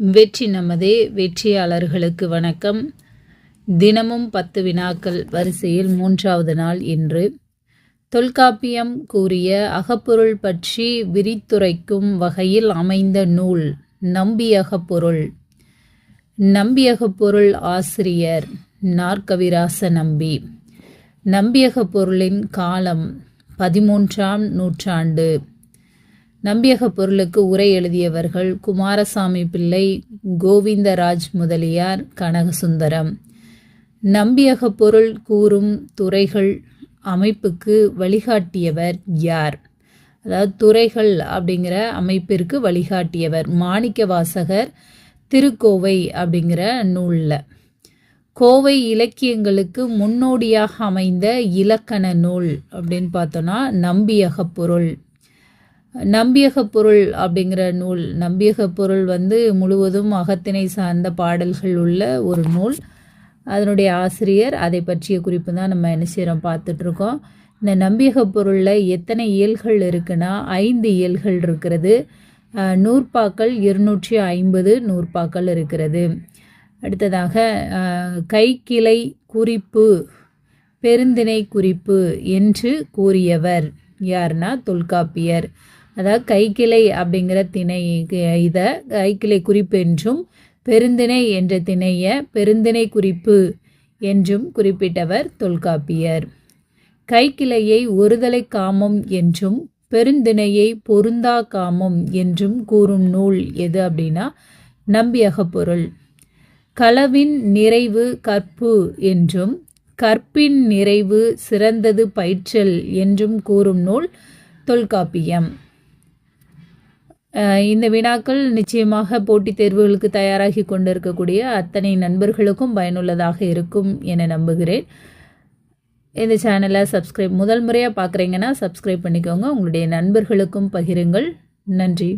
வெற்றி நமதே வெற்றியாளர்களுக்கு வணக்கம். தினமும் பத்து வினாக்கள் வரிசையில் மூன்றாவது நாள் இன்று. தொல்காப்பியம் கூறிய அகப்பொருள் பற்றி விரித்துரைக்கும் வகையில் அமைந்த நூல் நம்பியகப்பொருள். நம்பியகப்பொருள் ஆசிரியர் நாற்கவிராச நம்பி. நம்பியகப்பொருளின் காலம் பதிமூன்றாம் நூற்றாண்டு. நம்பியக பொருளுக்கு உரை எழுதியவர்கள் குமாரசாமி பிள்ளை கோவிந்தராஜ் முதலியார் கனகசுந்தரம். நம்பியக பொருள் கூறும் துறைகள் அமைப்புக்கு வழிகாட்டியவர் யார்? அதாவது துறைகள் அப்படிங்கிற அமைப்பிற்கு வழிகாட்டியவர் மாணிக்க வாசகர் திருக்கோவை அப்படிங்கிற நூலில். கோவை இலக்கியங்களுக்கு முன்னோடியாக அமைந்த இலக்கண நூல் அப்படின்னு பார்த்தோன்னா நம்பியக பொருள். நம்பியக பொருள் அப்படிங்கிற நூல் நம்பியக பொருள் வந்து முழுவதும் அகத்தினை சார்ந்த பாடல்கள் உள்ள ஒரு நூல். அதனுடைய ஆசிரியர் அதை பற்றிய குறிப்பு தான் நம்ம என்ன செய்கிறோம் பார்த்துட்ருக்கோம். இந்த நம்பியக பொருளில் எத்தனை இயல்கள் இருக்குன்னா ஐந்து இயல்கள் இருக்கிறது. நூற்பாக்கள் இருநூற்றி ஐம்பது நூற்பாக்கள் இருக்கிறது. அடுத்ததாக கைக்கிளை குறிப்பு பெருந்திணை குறிப்பு என்று கூறியவர் யார்னா தொல்காப்பியர். அதாவது கைக்கிளை அப்படிங்கிற திணை இதை கைக்கிளை குறிப்பு என்றும் பெருந்திணை என்ற திணைய பெருந்திணை குறிப்பு என்றும் குறிப்பிட்டவர் தொல்காப்பியர். கைக்கிளையை ஒருதலை காமம் என்றும் பெருந்திணையை பொருந்தா காமம் என்றும் கூறும் நூல் எது அப்படின்னா நம்பியக பொருள். களவின் நிறைவு கற்பு என்றும் கற்பின் நிறைவு சிறந்தது பயிற்றல் என்றும் கூறும் நூல் தொல்காப்பியம். இந்த வினாக்கள் நிச்சயமாக போட்டித் தேர்வுகளுக்கு தயாராகி கொண்டிருக்கக்கூடிய அத்தனை நண்பர்களுக்கும் பயனுள்ளதாக இருக்கும் என நம்புகிறேன். இந்த சேனலை சப்ஸ்கிரைப் முதல் முறையாக பார்க்குறீங்கன்னா சப்ஸ்கிரைப் பண்ணிக்கோங்க. உங்களுடைய நண்பர்களுக்கும் பகிருங்கள். நன்றி.